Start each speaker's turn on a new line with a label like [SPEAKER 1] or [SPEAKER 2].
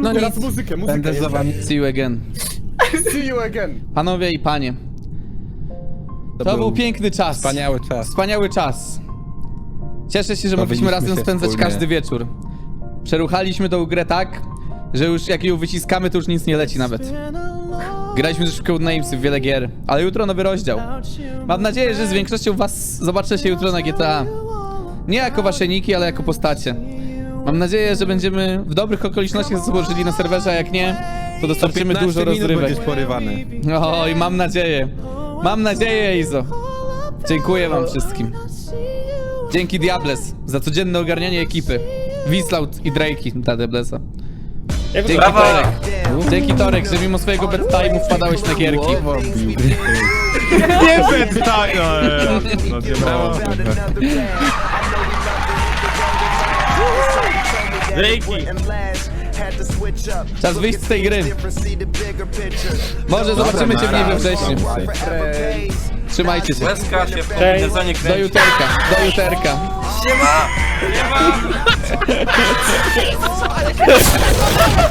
[SPEAKER 1] No
[SPEAKER 2] Teraz
[SPEAKER 1] nic.
[SPEAKER 2] muzykę, muzykę.
[SPEAKER 3] Będę za wami.
[SPEAKER 1] See you again.
[SPEAKER 2] See you again.
[SPEAKER 1] Panowie i panie. To,
[SPEAKER 3] był
[SPEAKER 1] był piękny czas.
[SPEAKER 3] Wspaniały czas.
[SPEAKER 1] Wspaniały czas. Cieszę się, że mogliśmy
[SPEAKER 3] Bawiliśmy
[SPEAKER 1] razem
[SPEAKER 3] się
[SPEAKER 1] spędzać
[SPEAKER 3] wspólnie.
[SPEAKER 1] każdy wieczór. Przeruchaliśmy tą grę tak, że już jak ją wyciskamy, to już nic nie leci nawet. Graliśmy też w Codenamesy w wiele gier, ale jutro nowy rozdział. Mam nadzieję, że z większością was zobaczę się jutro na GTA. Nie jako wasze niki, ale jako postacie. Mam nadzieję, że będziemy w dobrych okolicznościach złożyli na serwerze, a jak nie, to dostarczymy
[SPEAKER 3] 15
[SPEAKER 1] dużo rozrywek.
[SPEAKER 3] będziesz porywany.
[SPEAKER 1] Oj, mam nadzieję. Mam nadzieję, Izo. Dziękuję wam wszystkim. Dzięki Diables za codzienne ogarnianie ekipy. Wislaut i Drakey dla Diablesa. Dzięki
[SPEAKER 4] Brawo!
[SPEAKER 1] Torek. Dzięki Torek, że mimo swojego bedtime'u wpadałeś na gierki.
[SPEAKER 5] Nie pytaj! No nie
[SPEAKER 3] Brawo.
[SPEAKER 4] Dzięki!
[SPEAKER 1] Czas wyjść z tej gry. Może zobaczymy cię w niej we wrześniu. Trzymajcie się.
[SPEAKER 4] Łezka się w
[SPEAKER 1] Do
[SPEAKER 4] kręci.
[SPEAKER 1] juterka, do juterka.
[SPEAKER 4] Siema! Siema!